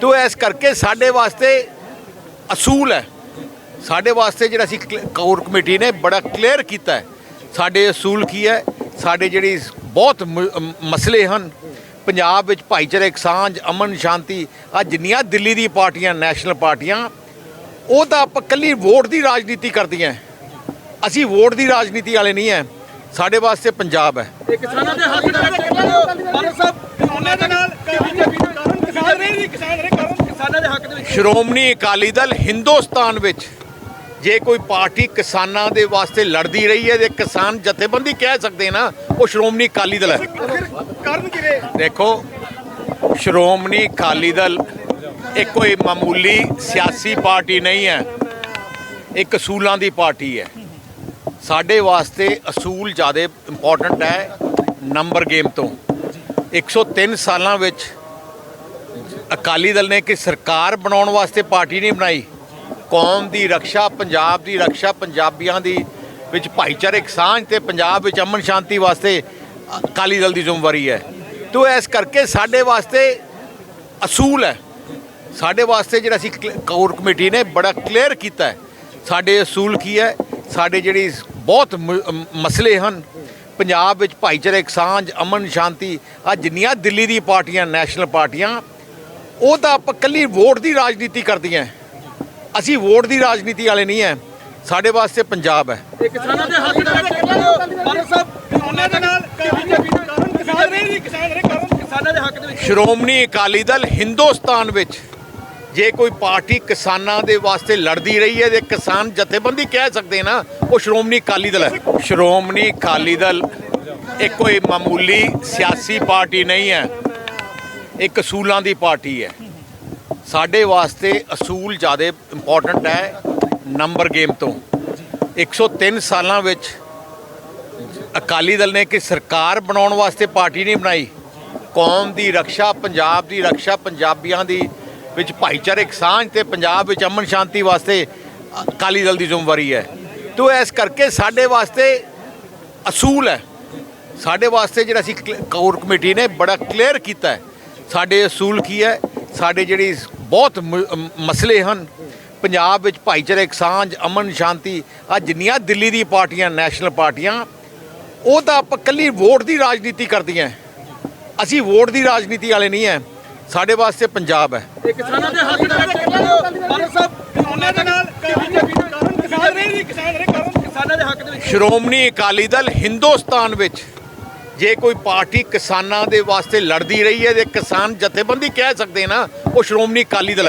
ਤੋ ਇਸ ਕਰਕੇ ਸਾਡੇ ਵਾਸਤੇ ਅਸੂਲ ਹੈ। ਸਾਡੇ ਵਾਸਤੇ ਜਿਹੜਾ ਅਸੀਂ ਕੋਰ ਕਮੇਟੀ ਨੇ ਬੜਾ ਕਲੀਅਰ ਕੀਤਾ ਹੈ। ਸਾਡੇ ਅਸੂਲ ਕੀ ਹੈ? ਸਾਡੇ ਜਿਹੜੀ ਬਹੁਤ ਮਸਲੇ ਹਨ। ਪੰਜਾਬ ਵਿੱਚ ਭਾਈਚਾਰਕ ਸਾਂਝ ਅਮਨ ਸ਼ਾਂਤੀ ਆ ਜਿੰਨੀਆਂ ਦਿੱਲੀ ਦੀ ਪਾਰਟੀਆਂ ਨੈਸ਼ਨਲ ਪਾਰਟੀਆਂ ਉਹ ਤਾਂ ਆਪਾਂ ਕੱਲੀ ਵੋਟ ਦੀ ਰਾਜਨੀਤੀ ਕਰਦੀਆਂ ਅਸੀਂ ਵੋਟ ਦੀ ਰਾਜਨੀਤੀ ਵਾਲੇ ਨਹੀਂ ਹੈ। ਸਾਡੇ ਵਾਸਤੇ ਪੰਜਾਬ ਹੈ। ਇਹ ਕਿਸਾਨਾਂ ਦੇ ਹੱਕ ਦੇ ਵਿੱਚ ਸਾਹਿਬ ਕਿਸਾਨਾਂ ਦੇ ਨਾਲ ਬੀਜੇਪੀ ਕਿਸਾਨ ਰਹੇ ਨਹੀਂ ਕਿਸਾਨ ਰਹੇ ਕਾਰਨ ਕਿਸਾਨਾਂ ਦੇ ਹੱਕ ਦੇ ਵਿੱਚ ਸ਼੍ਰੋਮਣੀ ਅਕਾਲੀ ਦਲ ਹਿੰਦੁਸਤਾਨ ਵਿੱਚ ਜੇ ਕੋਈ ਪਾਰਟੀ ਕਿਸਾਨਾਂ ਦੇ ਵਾਸਤੇ ਲੜਦੀ ਰਹੀ ਹੈ ਤੇ ਕਿਸਾਨ ਜਥੇਬੰਦੀ ਕਹਿ ਸਕਦੇ ਨਾ ਉਹ ਸ਼੍ਰੋਮਣੀ ਅਕਾਲੀ ਦਲ ਹੈ। ਕਾਰਨ ਕੀ ਰਹੇ? ਦੇਖੋ ਸ਼੍ਰੋਮਣੀ ਅਕਾਲੀ ਦਲ ਇਹ ਕੋਈ ਮਾਮੂਲੀ ਸਿਆਸੀ ਪਾਰਟੀ ਨਹੀਂ ਹੈ ਇੱਕ ਅਸੂਲਾਂ ਦੀ ਪਾਰਟੀ ਹੈ। ਸਾਡੇ ਵਾਸਤੇ ਅਸੂਲ ਜ਼ਿਆਦਾ ਇੰਪੋਰਟੈਂਟ ਹੈ ਨੰਬਰ ਗੇਮ ਤੋਂ। 103 ਸਾਲਾਂ ਵਿੱਚ ਅਕਾਲੀ ਦਲ ਨੇ ਕਿ ਸਰਕਾਰ ਬਣਾਉਣ ਵਾਸਤੇ ਪਾਰਟੀ ਨਹੀਂ ਬਣਾਈ। ਕੌਮ ਦੀ ਰੱਖਿਆ, ਪੰਜਾਬ ਦੀ ਰੱਖਿਆ, ਪੰਜਾਬੀਆਂ ਦੀ ਵਿੱਚ ਭਾਈਚਾਰਕ ਸਾਂਝ ਤੇ ਪੰਜਾਬ ਵਿੱਚ ਅਮਨ ਸ਼ਾਂਤੀ ਵਾਸਤੇ ਅਕਾਲੀ ਦਲ ਦੀ ਜ਼ਿੰਮੇਵਾਰੀ ਹੈ। ਤੋ ਇਸ ਕਰਕੇ ਸਾਡੇ ਵਾਸਤੇ ਅਸੂਲ ਹੈ। ਸਾਡੇ ਵਾਸਤੇ ਜਿਹੜਾ ਅਸੀਂ ਕੋਰ ਕਮੇਟੀ ਨੇ ਬੜਾ ਕਲੀਅਰ ਕੀਤਾ ਹੈ। ਸਾਡੇ ਅਸੂਲ ਕੀ ਹੈ? ਸਾਡੇ ਜਿਹੜੇ ਬਹੁਤ ਮ- ਮਸਲੇ ਹਨ। ਪੰਜਾਬ ਵਿੱਚ ਭਾਈਚਾਰਕ ਸਾਂਝ, ਅਮਨ ਸ਼ਾਂਤੀ ਆ ਜਿੰਨੀਆਂ ਦਿੱਲੀ ਦੀ ਪਾਰਟੀਆਂ, ਨੈਸ਼ਨਲ ਪਾਰਟੀਆਂ ਉਹ ਤਾਂ ਆਪਾਂ ਕੱਲੀ ਵੋਟ ਦੀ ਰਾਜਨੀਤੀ ਕਰਦੀਆਂ ਅਸੀਂ ਵੋਟ ਦੀ ਰਾਜਨੀਤੀ ਵਾਲੇ ਨਹੀਂ ਹੈ ਸਾਡੇ ਵਾਸਤੇ ਪੰਜਾਬ ਹੈ ਇਹ ਕਿਸਾਨਾਂ ਦੇ ਹੱਕ ਦੇ ਵਿੱਚ ਬਾਦਲ ਸਾਹਿਬ ਕਿਸਾਨਾਂ ਦੇ ਨਾਲ ਬੀਜੇਪੀ ਦੇ ਕਾਰਨ ਕਿਸਾਨ ਰਹੇ ਨਹੀਂ ਕਿਸਾਨ ਰਹੇ ਕਾਰਨ ਕਿਸਾਨਾਂ ਦੇ ਹੱਕ ਦੇ ਵਿੱਚ। ਸ਼੍ਰੋਮਣੀ ਅਕਾਲੀ ਦਲ ਹਿੰਦੁਸਤਾਨ ਵਿੱਚ ਜੇ ਕੋਈ ਪਾਰਟੀ ਕਿਸਾਨਾਂ ਦੇ ਵਾਸਤੇ ਲੜਦੀ ਰਹੀ ਹੈ ਤੇ ਕਿਸਾਨ ਜਥੇਬੰਦੀ ਕਹਿ ਸਕਦੇ ਨਾ ਉਹ ਸ਼੍ਰੋਮਣੀ ਅਕਾਲੀ ਦਲ ਹੈ ਸ਼੍ਰੋਮਣੀ ਅਕਾਲੀ ਦਲ ਇਹ ਕੋਈ ਮਾਮੂਲੀ ਸਿਆਸੀ ਪਾਰਟੀ ਨਹੀਂ ਹੈ ਇੱਕ ਅਸੂਲਾਂ ਦੀ ਪਾਰਟੀ ਹੈ। ਸਾਡੇ ਵਾਸਤੇ ਅਸੂਲ ਜ਼ਿਆਦਾ ਇੰਪੋਰਟੈਂਟ ਹੈ ਨੰਬਰ ਗੇਮ ਤੋਂ। 103 ਸਾਲਾਂ ਵਿੱਚ ਅਕਾਲੀ ਦਲ ਨੇ ਕਿ ਸਰਕਾਰ ਬਣਾਉਣ ਵਾਸਤੇ ਪਾਰਟੀ ਨਹੀਂ ਬਣਾਈ। ਕੌਮ ਦੀ ਰੱਖਿਆ ਪੰਜਾਬ ਦੀ ਰੱਖਿਆ ਪੰਜਾਬੀਆਂ ਦੀ ਵਿੱਚ ਭਾਈਚਾਰਕ ਸਾਂਝ ਤੇ ਪੰਜਾਬ ਵਿੱਚ ਅਮਨ ਸ਼ਾਂਤੀ ਵਾਸਤੇ ਅਕਾਲੀ ਦਲ ਦੀ ਜ਼ਿੰਮੇਵਾਰੀ ਹੈ। ਤੋ ਇਸ ਕਰਕੇ ਸਾਡੇ ਵਾਸਤੇ ਅਸੂਲ ਹੈ। ਸਾਡੇ ਵਾਸਤੇ ਜਿਹੜਾ ਅਸੀਂ ਕੋਰ ਕਮੇਟੀ ਨੇ ਬੜਾ ਕਲੀਅਰ ਕੀਤਾ ਹੈ। ਸਾਡੇ ਅਸੂਲ ਕੀ ਹੈ? ਸਾਡੇ ਜਿਹੜੀ ਬਹੁਤ ਮਸਲੇ ਹਨ। ਪੰਜਾਬ ਵਿੱਚ ਭਾਈਚਾਰਕ ਸਾਂਝ ਅਮਨ ਸ਼ਾਂਤੀ ਆ ਜਿੰਨੀਆਂ ਦਿੱਲੀ ਦੀ ਪਾਰਟੀਆਂ ਨੈਸ਼ਨਲ ਪਾਰਟੀਆਂ ਉਹ ਤਾਂ ਆਪਾਂ ਕੱਲੀ ਵੋਟ ਦੀ ਰਾਜਨੀਤੀ ਕਰਦੀਆਂ ਅਸੀਂ ਵੋਟ ਦੀ ਰਾਜਨੀਤੀ ਵਾਲੇ ਨਹੀਂ ਹੈ। ਸਾਡੇ ਵਾਸਤੇ ਪੰਜਾਬ ਹੈ। ਇਹ ਕਿਸਾਨਾਂ ਦੇ ਹੱਕ ਦੇ ਵਿੱਚ ਬਾਦਲ ਸਾਹਿਬ ਕਿਸਾਨਾਂ ਦੇ ਨਾਲ ਬੀਜੇਪੀ ਦੇ ਕਾਰਨ ਕਿਸਾਨ ਰਹੇ ਨਹੀਂ ਕਿਸਾਨ ਰਹੇ ਕਾਰਨ ਕਿਸਾਨਾਂ ਦੇ ਹੱਕ ਦੇ ਵਿੱਚ। ਸ਼੍ਰੋਮਣੀ ਅਕਾਲੀ ਦਲ ਹਿੰਦੁਸਤਾਨ ਵਿੱਚ ਜੇ ਕੋਈ ਪਾਰਟੀ ਕਿਸਾਨਾਂ ਦੇ ਵਾਸਤੇ ਲੜਦੀ ਰਹੀ ਹੈ ਤੇ ਕਿਸਾਨ ਜਥੇਬੰਦੀ ਕਹਿ ਸਕਦੇ ਨਾ, ਉਹ ਸ਼੍ਰੋਮਣੀ ਅਕਾਲੀ ਦਲ ਹੈ।